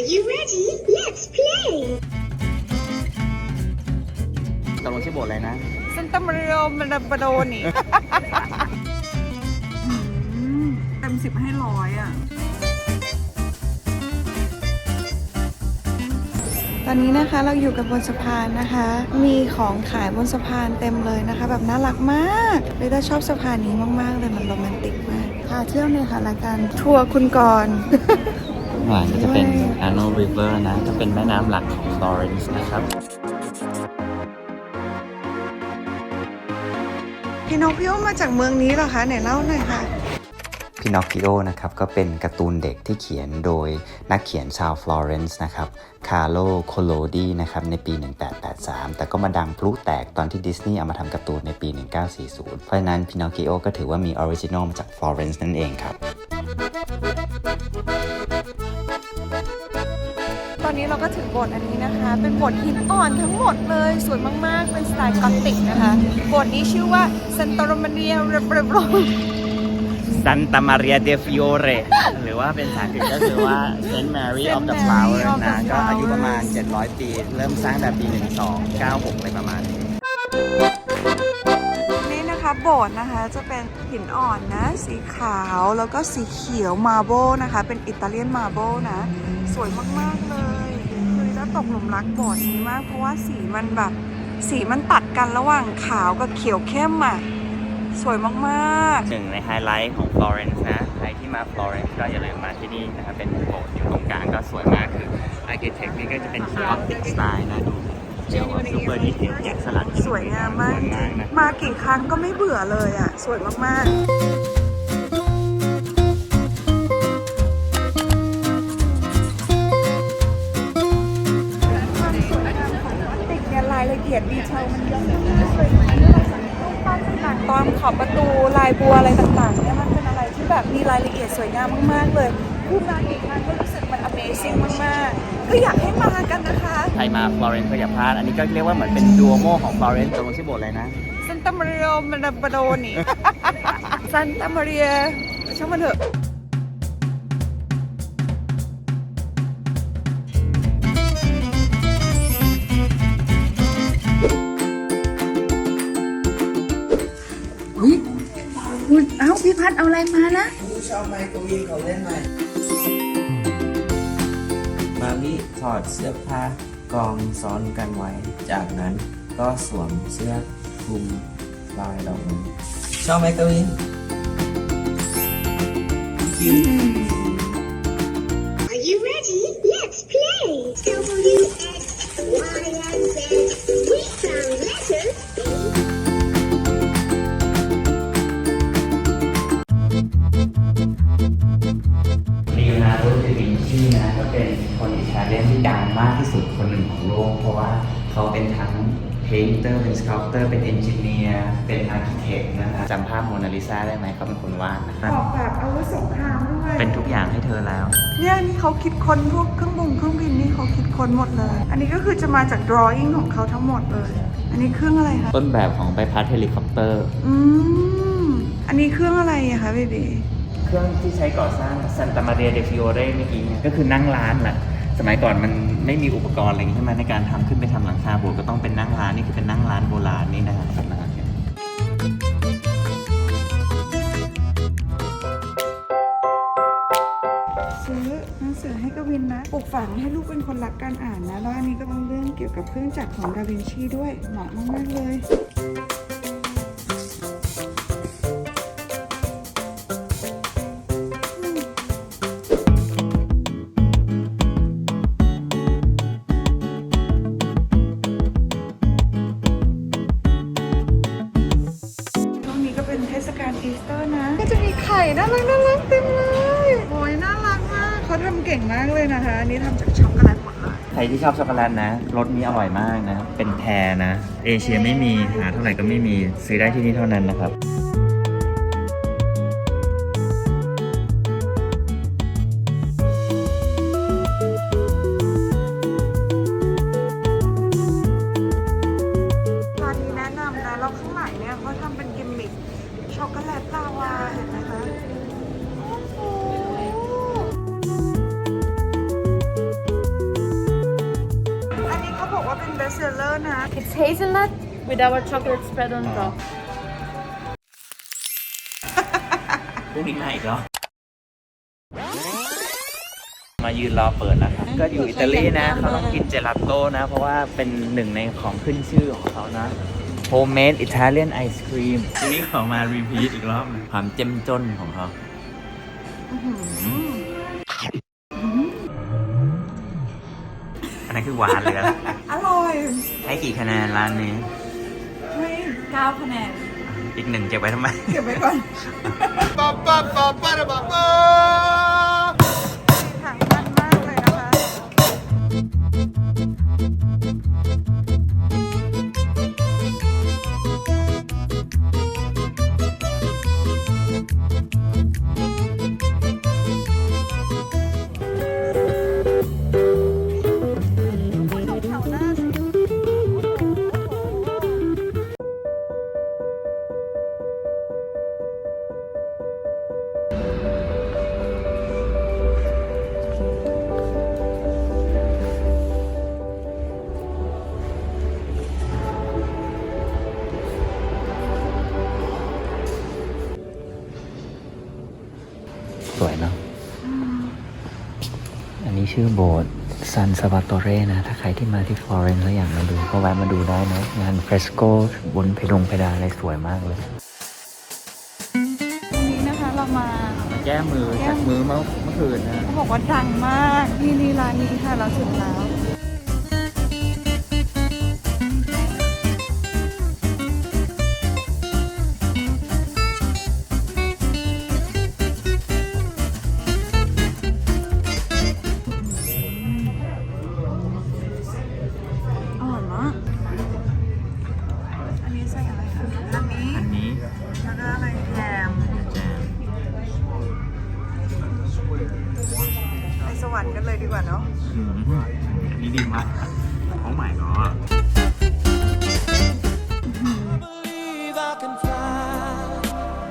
Are you ready? Let's play! ตกลงชื่อโบสถ์อะไรนะซันตามาริโอมาราบาโดนี่ เต็มสิบให้ร้อยอะ ตอนนี้นะคะเราอยู่กับบนสะพานนะคะ มีของขายบนสะพานเต็มเลยนะคะ แบบน่ารักมากเลยถ้าชอบสะพานนี้มากๆเลยมันโรแมนติกมากพาเที่ยวในค่ะรายการทัวร์คุณกรณ์ ข้างหลังก็จะเป็น Arno River นะก็เป็นแม่น้ำหลักของ Florence นะครับพี่นกพี่โอมาจากเมืองนี้เหรอคะไหนเล่าหน่อยค่ะพินอคคิโอนะครับก็เป็นการ์ตูนเด็กที่เขียนโดยนักเขียนชาวฟลอเรนซ์นะครับคาร์โลโคโลดีนะครับในปี 1883 แต่ก็มาดังพลุแตกตอนที่ดิสนีย์เอามาทำการ์ตูนในปี 1940 เพราะฉะนั้นพินอคคิโอก็ถือว่ามีออริจินอลมาจากฟลอเรนซ์นั่นเองครับ นนี้เราก็ถึงโบสถ์อันนี้นะคะ เป็นโบสถ์หินอ่อนทั้งหมดเลยสวยมากๆ เป็นสไตล์กอติกนะคะโบสถ์นี้ชื่อว่าซันโตรมาเนียเรเบโร Santa Maria de Fiore หรือว่าเป็นภาษาอังกฤษก็คือว่า Saint Mary of the Flower นะ ก็อายุประมาณ 700 ปี เริ่มสร้างแต่ปี 1296อะไรประมาณนี้ นี่นะคะโบสถ์นะคะจะเป็นหินอ่อนนะ สีขาวแล้วก็สีเขียวมาร์เบลนะคะ เป็นอิตาเลียนมาร์เบลนะ สวยมาก ๆ เลยคือแล้ว ตกหลุมรักโบสถ์นี้มาก เพราะว่าสีมันแบบ สีมันตัดกันระหว่างขาวกับเขียวเข้มอะ สวยมากหนึ่งในไฮไลท์ของ Florence นะ ใครที่มา Florence ก็อย่าลืมมาที่นี่นะครับ เป็นโบสถ์อยู่ตรงกลางก็สวยมากคือ Architect นี่ก็จะเป็น Gothic style นะดูเรียกว่า super detail แกะสลักๆ สวยงามมากสวยมากนะมากี่ครั้งก็ไม่เบื่อเลยอะ สวยมากๆ เนี่ยรายละเอียดดีเทลมันเยอะมากเลยรูปปั้นต่างๆตามขอบประตูลายบัวอะไรต่างๆเนี่ยมันเป็นอะไรที่แบบมีรายละเอียดสวยงามมากๆเลยคือมากี่ครั้งก็รู้สึกมัน Amazing มากๆ ก็อยากให้มากันนะคะ ใครมา Florence ก็อย่าพลาด อันนี้ก็เรียกว่าเหมือนเป็นดูโมของ Florence ตรงชื่อโบสถ์อะไรนะซันตามาริโอมาราบาโดนี่ซันตามาริเอช่างมันเถอะ อุ้ยคุณเอ้าพี่พัดเอาอะไรมานะชอบไมโครวีเขาเล่นไหมมามิถอดเสื้อผ้ากองซ้อนกันไว้ จากนั้นก็สวมเสื้อคลุมลายดอกไม้ชอบไหมกวินคิว Are you ready? Let's play! W, X, เตอร์เป็นสครับเตอร์เป็นเอนจิเนียร์เป็นอาร์เคเต็กนะครับจำภาพโมนาลิซาได้ไหมเขาเป็นคนวาดนะครับออกแบบอาวุธสงครามด้วยเป็นทุกอย่างให้เธอแล้ว เนี่ยนี่เขาคิดค้นพวกเครื่องบงเครื่องบินนี่เขาคิดค้นหมดเลย อันนี้ก็คือจะมาจาก drawing ของเขาทั้งหมดเลย อันนี้เครื่องอะไรคะต้นแบบของใบพัดเฮลิคอปเตอร์ อืมอันนี้เครื่องอะไรอะคะเบบีเครื่องที่ใช้ก่อสร้างซันตามาเรียเดฟิโอเรเมื่อกี้เนี่ยก็คือนั่งร้านแหละ สมัยก่อนมันไม่มีอุปกรณ์อะไรอย่างนี้ใช่ไหมในการทำขึ้นไปทำหลังคาโบสถ์ก็ต้องเป็นนั่งร้านนี่คือเป็นนั่งร้านโบราณนี่นะครับนะครับซื้อหนังสือให้กวินนะปลูกฝังให้ลูกเป็นคนรักการอ่านนะ แล้วอันนี้ก็เป็นเรื่องเกี่ยวกับเครื่องจักรของดาวินชีด้วยเหมาะมากๆเลย นะคะอันนี้ทำจากช็อกโกแลตหมดเลย ใครที่ชอบช็อกโกแลตนะ รสนี้อร่อยมากนะ เป็นแพรนะ เอเชียไม่มีหาเท่าไหร่ก็ไม่มีซื้อได้ที่นี่เท่านั้นนะครับร้านนี้แนะนำนะแล้วข้างหลังเนี่ยเขาทำเป็นกิมมิคช็อกโกแลตลาวาเห็นไหมคะ เซลเลอร์นะ It's hazelnut with our chocolate spread on top. พรุ่งนี้มาอีกแล้วมายืนรอเปิดแล้วครับ ก็อยู่อิตาลีนะ เขาต้องกินเจลาโต้นะ เพราะว่าเป็นหนึ่งในของขึ้นชื่อของเขานะ Homemade Italian Ice Cream ทีนี้ขอมารีพีทอีกรอบหนึ่งความเจ้มจนของเขาอันนั้นคือหวานเลยนะอร่อย ให้กี่คะแนนร้านนี้ให้9คะแนน อีกหนึ่งเก็บไว้ทำไม เก็บไว้ก่อนถัง ชื่อโบสถ์ซันซาบาโตเรนะ ถ้าใครที่มาที่ฟลอเรนซ์แล้วอยากมาดู ก็แวะมาดูได้นะงานเฟรสโกบนเพดงเพดานอะไรสวยมากเลย วันนี้นะคะเรามา แก้มือจากมือเมื่อเมื่อคืนนะ เขาบอกว่าดังมากที่นี่ร้านนี้ค่ะเราถึงแล้ว แล้วก็อะไรแยมแจมไปสวรรค์กันเลยดีกว่าเนาะอืมอันนี้ดีมากโอ้ my god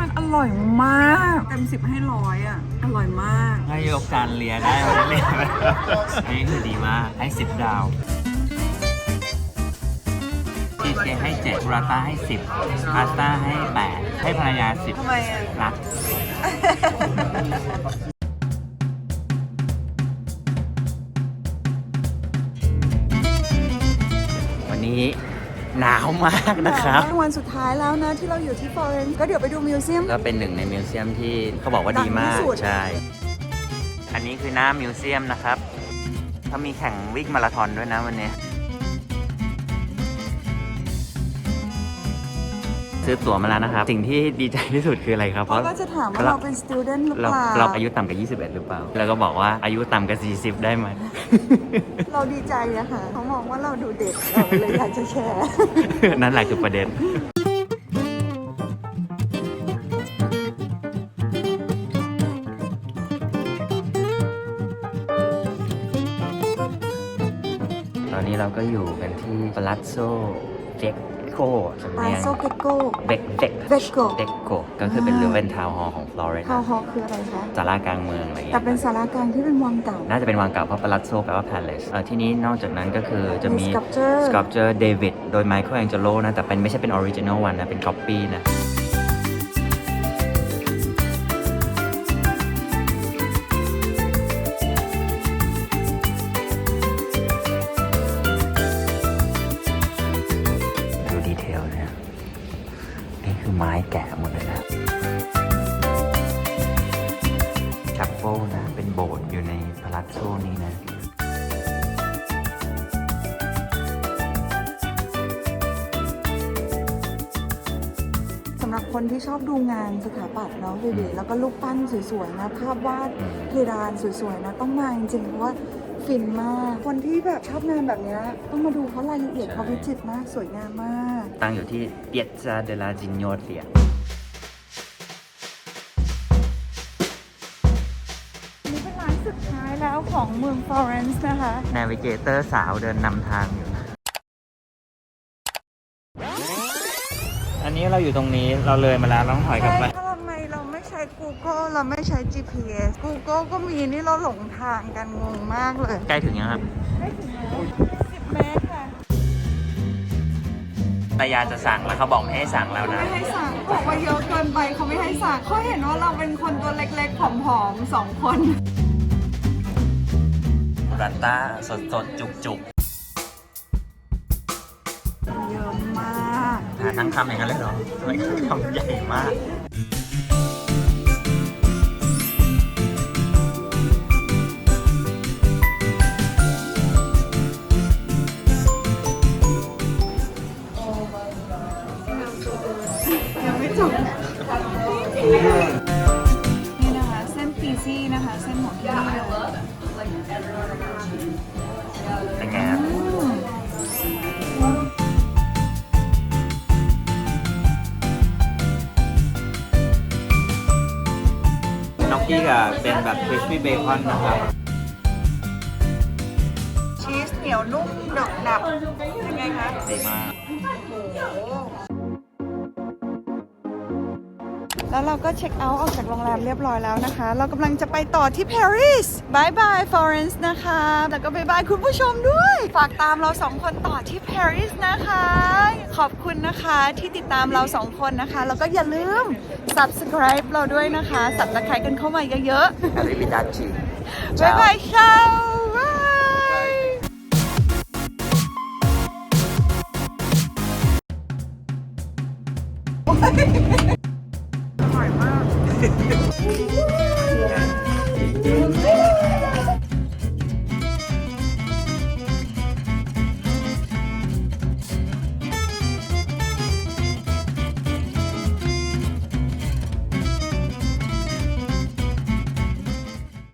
มันอร่อยมากเต็มสิบให้ร้อยอะ อร่อยมาก ให้ยกการเลียได้ไหมเนี่ยอันนี้คือดีมาก ให้สิบดาว ชีสเค้กให้เจ็ดบูราต้าให้สิบพาสต้าให้แปดให้ภรรยาสิบทำไมอะรัก วันนี้หนาวมากนะครับ วันสุดท้ายแล้วนะที่เราอยู่ที่ฟลอเรนซ์ก็เดี๋ยวไปดูมิวเซียม ก็เป็นหนึ่งในมิวเซียมที่เขาบอกว่าดีมาก ดังที่สุด ใช่ อันนี้คือหน้ามิวเซียมนะครับ เขามีแข่งวิ่งมาราธอนด้วยนะวันนี้ ซื้อตั๋วมาแล้วนะครับ สิ่งที่ดีใจที่สุดคืออะไรครับเขาก็จะถามว่าเราเป็น student หรือเราเปล่าเราอายุต่ำกว่า21 หรือเปล่า แล้วก็บอกว่าอายุต่ำกว่า40 ได้ไหม เราดีใจอะค่ะเขามองว่าเราดูเด็กเราเลยอยากจะแชร์ นั่นแหละคือประเด็น ตอนนี้เราก็อยู่กันที่ปาลัส โซเจกโกสำปาเนียงโซเกโกเบกเบก Vecco เบกโกก็คือเป็นเรือเป็นทาวน์ฮอลล์ของฟลอเรนซ์คาวฮอลคืออะไรคะสารากลางเมืองอะไรอย่างแต่เงี้ย เป็นสารากลางที่เป็นวังเก่า น่าจะเป็นวังเก่าเพราะปาลัสโซแปลว่า palace เอ่อที่นี้นอกจากนั้นก็คือจะมี มี sculpture sculpture David โดย Michael Angelo นะ แต่เป็นไม่ใช่เป็น original one นะ เป็น copy นะ คนที่ชอบดูงานสถาปัตย์เนาะเบๆแล้วก็รูปปั้นสวยๆนะภาพวาดอืมเพดานสวยๆนะต้องมาจริงๆเพราะว่าฟินมาก คนที่แบบชอบงานแบบเนี้ยต้องมาดูเพราะรายละเอียดเขาวิจิตรมากสวยงามมาก ตั้งอยู่ที่ Piazza della Signoria นี่เป็นร้านสุดท้ายแล้วของเมืองฟลอเรนซ์นะคะ Navigator สาวเดินนำทางอยู่ นนี้เราอยู่ตรงนี้เราเลยมาแล้วเราต้องถอยกลับไปทำไมเราไม่ใช้ Google เราไม่ใช้ GPS Google ก็มีนี่เราหลงทางกันงงมากเลยใกล้ถึงยังครับได้ถึงแล้ว10เมตรค่ะ ตายาจะสั่งแล้วเขาบอกไม่ให้สั่งแล้วนะ ไม่ให้สั่งบอกว่าเยอะเกินไปเขาไม่ให้สั่งเขาเห็นว่าเราเป็นคนตัวเล็กๆผอมๆสองคนรัตต้าสดสดจุกจุกเยอะมาก ทั้งคำอย่างนั้นเลยเหรอทำไมคำใหญ่มาก กี้กับเป็นแบบคริสปี้เบคอนนะครับ ชีสเหนียวนุ่มหนึบหนับยังไงคะดีมาก แล้วเราก็เช็คเอาท์ออกจากโรงแรมเรียบร้อยแล้วนะคะ เรากำลังจะไปต่อที่ปารีสบายบายฟลอเรนซ์นะคะ แล้วก็บายบายคุณผู้ชมด้วย ฝากตามเราสองคนต่อที่ปารีสนะคะ ขอบคุณนะคะที่ติดตามเราสองคนนะคะ แล้วก็อย่าลืม subscribe เราด้วยนะคะ subscribe กันเข้ามาเยอะ Arrivederci ๆบายบายเช้าบ うわ!